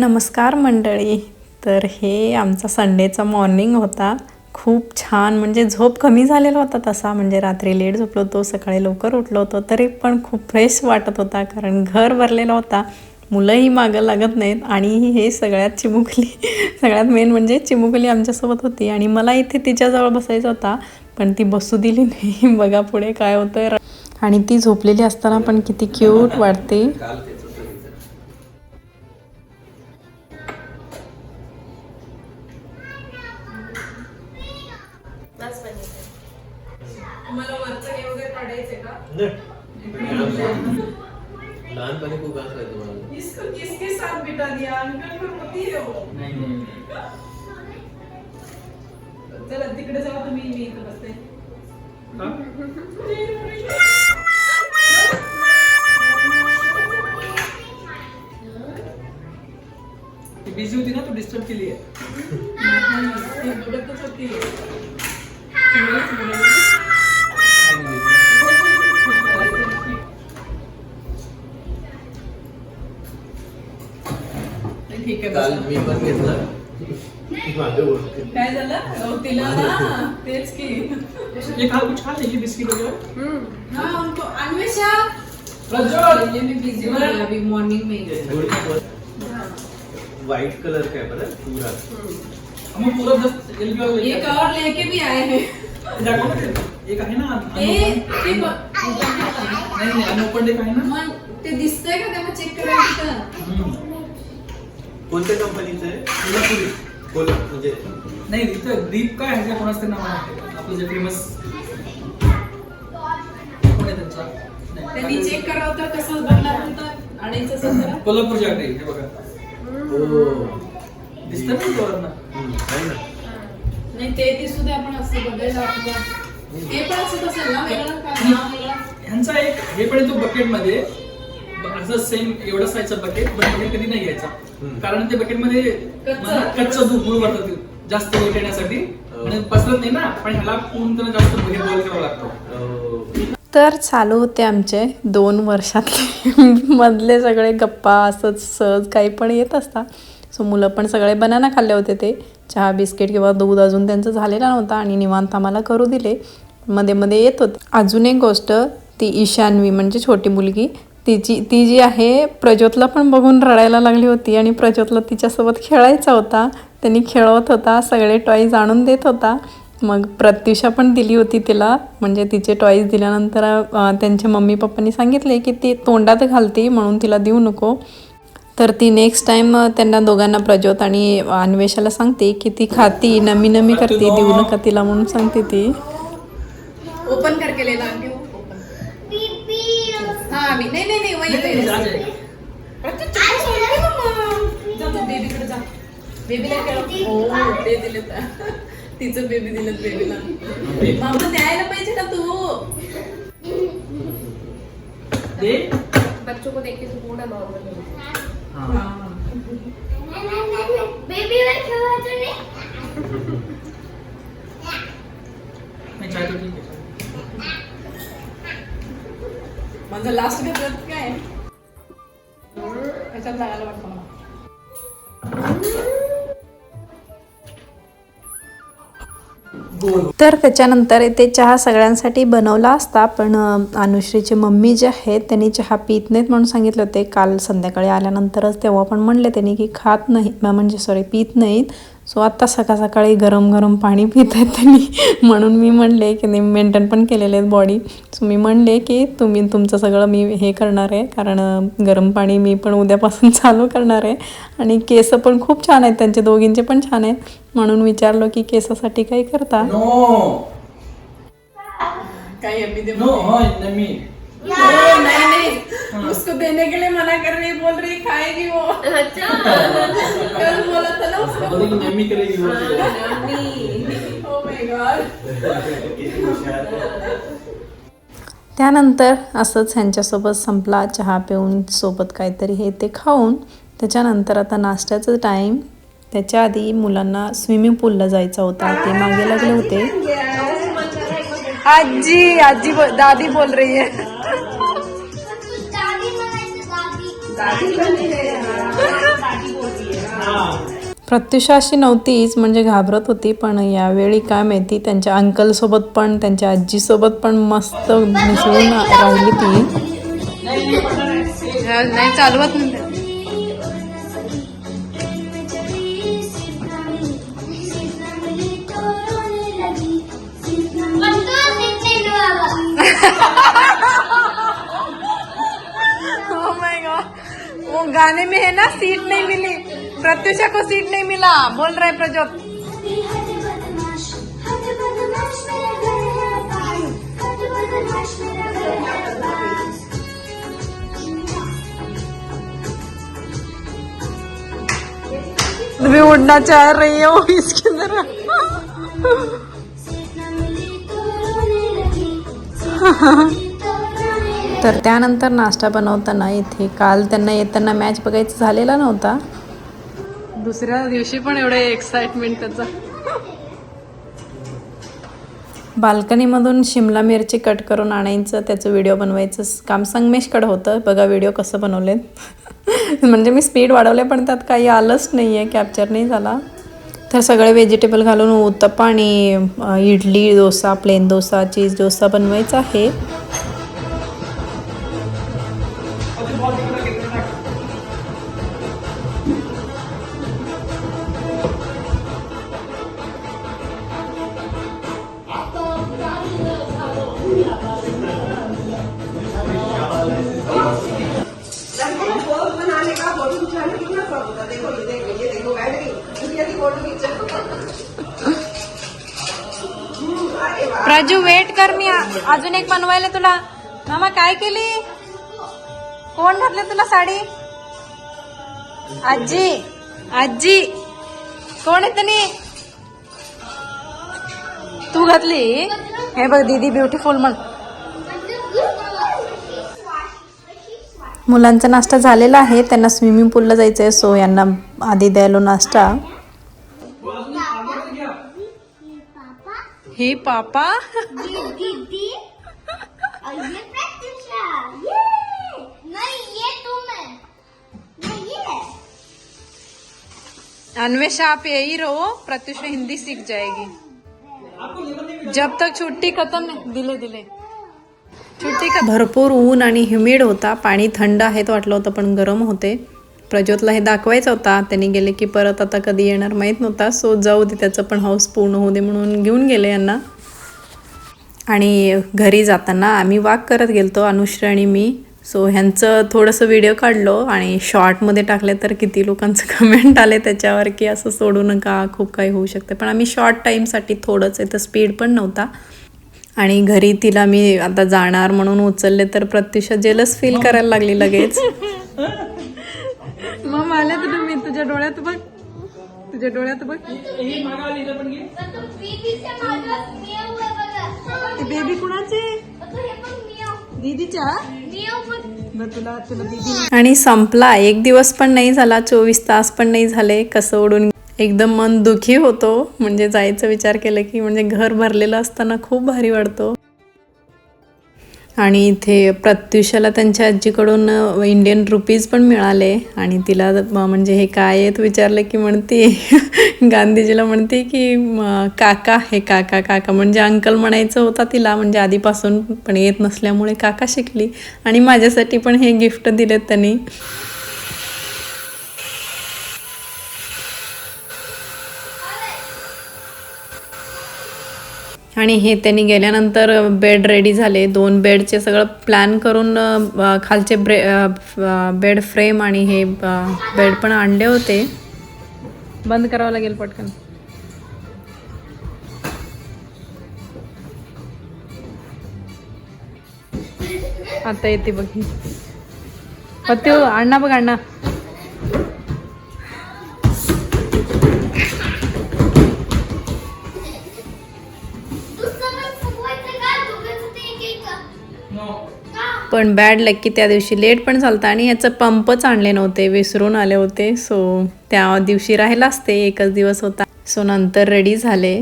नमस्कार मंडळी. तर हे आमचा संडेचा मॉर्निंग होता. खूप छान म्हणजे झोप कमी झालेला होता तसा म्हणजे रात्री लेट झोपलो होतो सकाळी लवकर उठलो होतो तरी पण खूप फ्रेश वाटत होता कारण घर भरलेला होता. मुलंही मागं लागत नाहीत आणि हे सगळ्यात चिमुकली सगळ्यात मेन म्हणजे चिमुकली आमच्यासोबत होती आणि मला इथे तिच्याजवळ बसायचा होता पण ती बसू दिली नाही. बघा पुढे काय होतं आणि ती झोपलेली असताना पण किती क्यूट वाटते. लहानपणी खूप असायचं मला. चला तिकडे जाऊ तुम्ही मी इथं बसते. ती बिझी होती ना तू डिस्टर्ब केली आहे. ती बघतच होती. ठीक आहे काल बसा. मी पण घेतलं काय झालं? अहो, तिला ना तेच की. ये खा कुछ खा लेगी बिस्किट वगैरह हाँ उनको अन्वेषा. प्रज्वल! ये मैं बिजी हो अभी मॉर्निंग में व्हाईट कलर काय बरं? पूरा हम पूरा वाला एक और लेके भी आए हैं. एक आहे ना ते नाही एक आहे ना. मग ते दिसतंय का त्यांना चेक करायचं. कोणत्या कंपनीचं आहे? कोल्हापुरी कोल म्हणजे नाही इथं दीप काय ह्याच्या कोणाचं नाव आहे. आपलं जे फेमस कोण आहे त्यांचा. त्यांनी चेक करावं तर कसं बघणार नंतर आणायचं असेल तर कोल्हापूरची आटे हे बघा. हो. दिसतं ना. आहे नाही ते आपण असं बघायला आपलं ते पण असेल ना वेगळं का नाव वेगळं? ह्यांचा एक हे पण येतो बकेटमध्ये. ब- असं सेम एवढं साईजचं बकेट पण बकेट कधी नाही हम्म. कारण ते बकेटमध्ये कच्चं. दूध मूळ वाटतं जास्त वेट येण्यासाठी हो. पसरत नाही ना पण ह्याला पूर्ण जास्त हे बॉईल करावं लागतं हो. तर चालू होते आमचे दोन वर्षातले मधले सगळे गप्पा असंच सहज काही पण येत असता सो मुलं पण सगळे बनाना खाल्ले होते ते चहा बिस्किट किंवा दूध अजून त्यांचं झालेला नव्हता आणि निवांत आम्हाला करू दिले मध्ये मध्ये येत होते अजून एक गोष्ट ती ईशान्वी म्हणजे छोटी मुलगी तिची ती जी आहे प्रज्योतला पण बघून रडायला लागली होती आणि प्रज्योतला तिच्यासोबत खेळायचा होता. त्यांनी खेळवत होता सगळे टॉईज आणून देत होता. मग प्रत्युषा पण दिली होती तिला म्हणजे तिचे टॉईज दिल्यानंतर त्यांच्या मम्मी पप्पांनी सांगितले की ती तोंडात घालते म्हणून तिला देऊ नको. तर ती नेक्स्ट टाइम त्यांना दोघांना प्रज्योत आणि अन्वेषाला सांगते की ती खाती नमी नमी करते देऊ नका तिला म्हणून सांगते ती. ओपन करके ले हाँ अभी नहीं नहीं नहीं वही वही बेबीकडे जा. बेबीला खेळ. हो ते दिले तिचं बेबी दिलं बेबीला मामा द्यायला पाहिजे ना तू. दे. बच्चों को देख के तो पूरा नॉर्मल हो. हा. बेबी वर खेळायचं नाही नाही चाय तो ठीक आहे माझं लास्ट घेतलं काय त्याच्यात जायला वाटतं मला. तर त्याच्यानंतर ते चहा सगळ्यांसाठी बनवला असता पण अनुश्रीचे मम्मी जे आहेत त्यांनी चहा पित नाहीत म्हणून सांगितले होते. काल संध्याकाळी आल्यानंतरच तेव्हा पण म्हणले त्यांनी की खात नाही म्हणजे सॉरी पित नाहीत. सो आत्ता सकाळ सकाळी गरम गरम पाणी पित आहेत त्यांनी. म्हणून मी म्हणले की ते मेंटेन पण केलेले आहेत बॉडी. सो मी म्हणले की तुम्ही तुमचं सगळं मी हे करणार आहे. कारण गरम पाणी मी पण उद्यापासून चालू करणार आहे. आणि केस पण खूप छान आहेत. त्यांचे दोघींचे पण छान आहेत. म्हणून विचारलो की केसासाठी काही करता? नो काही उसको देने के लिए मना कर रही बोल रही खाएगी वो। अच्छा। कल बोला था ना उसको। नमी करेगी वो। Oh my god. त्यानंतर असंच ह्यांच्यासोबत संपला चहा पिऊन सोबत काहीतरी हे ते खाऊन. त्याच्यानंतर आता नाश्त्याचं टाईम त्याच्या आधी मुलांना स्विमिंग पूलला जायचा होता. ते मागे लागले होते. आजी आजी दादी बोल रही है. प्रत्युषा अशी नव्हतीच म्हणजे घाबरत होती पण यावेळी काय माहिती त्यांच्या अंकलसोबत पण त्यांच्या आजीसोबत पण मस्त मिसळून राहिली ती नाही चालवत वो गाने में है ना सीट नहीं मिली। प्रत्युषा को सीट नहीं मिला। बोल रहा है प्रजोत भी उड़ना चाह रही हो इसके अंदर। तर त्यानंतर नाश्ता बनवताना इथे काल त्यांना येताना मॅच बघायचा झालेला नव्हता. दुसऱ्या दिवशी पण एवढं एक्साइटमेंट त्याचा. बाल्कनीमधून शिमला मिरची कट करून आणायचं त्याचं व्हिडिओ बनवायचं. काम संगमेशकडं होतं. बघा व्हिडिओ कसं बनवले म्हणजे मी स्पीड वाढवले पण त्यात काही आलंच नाही आहे कॅप्चर नाही झाला. तर सगळे व्हेजिटेबल घालून उत्तप्पा आणि इडली डोसा प्लेन डोसा चीज डोसा बनवायचा आहे. राजू वेट कर मी. अजून एक बनवायला तुला. मामा काय केली? कोण घातले तुला साडी? आजी. आजी. कोण आहे तनी? तू घातली? हे बघ दीदी ब्युटीफुल म्हण. मुलांचा नाश्ता झालेला आहे. त्यांना स्विमिंग पूलला जायचं आहे सो यांना आधी द्यायलो नाश्ता. हे पापा. दीदी और ये प्रत्युषा ये नहीं ये तुम है नहीं ये. अन्वेषा आप यही रहो प्रत्युषा हिंदी सीख जाएगी। जब तक छुट्टी खत्म नाही दिले दिले। छुट्टी का भरपूर ऊन आणि ह्युमिड होता पाणी थंड आहे तो वाटलं होतं पण गरम होते. प्रज्योतला हे दाखवायचं होता. त्यांनी गेले की परत आता कधी येणार माहीत नव्हता. सो जाऊ दे त्याचं पण हाऊस पूर्ण होऊ दे म्हणून घेऊन गेले यांना. आणि घरी जाताना आम्ही वाक करत गेलतो अनुश्री आणि मी. सो ह्यांचं थोडंसं व्हिडिओ काढलो आणि शॉर्टमध्ये टाकले तर किती लोकांचं कमेंट आले त्याच्यावर की असं सोडू नका खूप काही होऊ शकते. पण आम्ही शॉर्ट टाईमसाठी थोडंच आहे तर स्पीड पण नव्हता. आणि घरी तिला मी आता जाणार म्हणून उचलले तर प्रत्युषा जेलस फील करायला लागली लगेच. तुझ्या डोळ्यात बघ. तुझ्या डोळ्यात बघ. हे बेबी कुणाचे? तो हे पण मियाव दीदीच्या? आणि संपला. एक दिवस पण नाही झाला चोवीस तास पण नाही झाले. कसं ओढून एकदम मन दुखी होतो. म्हणजे जायचं विचार केलं की म्हणजे घर भरलेलं असताना खूप भारी वाटतो. आणि इथे प्रत्युषाला त्यांच्या आजीकडून इंडियन रुपीज पण मिळाले. आणि तिला म्हणजे हे काय आहेत विचारलं की म्हणते गांधीजीला म्हणते की काका हे काका काका. म्हणजे अंकल म्हणायचं होता तिला म्हणजे आधीपासून पण येत नसल्यामुळे काका शिकली. आणि माझ्यासाठी पण हे गिफ्ट दिलेत त्यांनी. आणि हे त्यांनी गेल्यानंतर बेड रेडी झाले. दोन बेडचे सगळं प्लॅन करून खालचे ब्रे बेड फ्रेम आणि हे बेड पण आणले होते. बंद करावं लागेल पटकन. आता येते बघ पत्ते अण्णा बघ अण्णा पण बॅड लक की त्या दिवशी लेट पण झालता आणि याचं पंपच आणले नव्हते विसरून आले होते. सो त्या दिवशी राहिलाच ते एकच दिवस होता. सो नंतर रेडी झाले.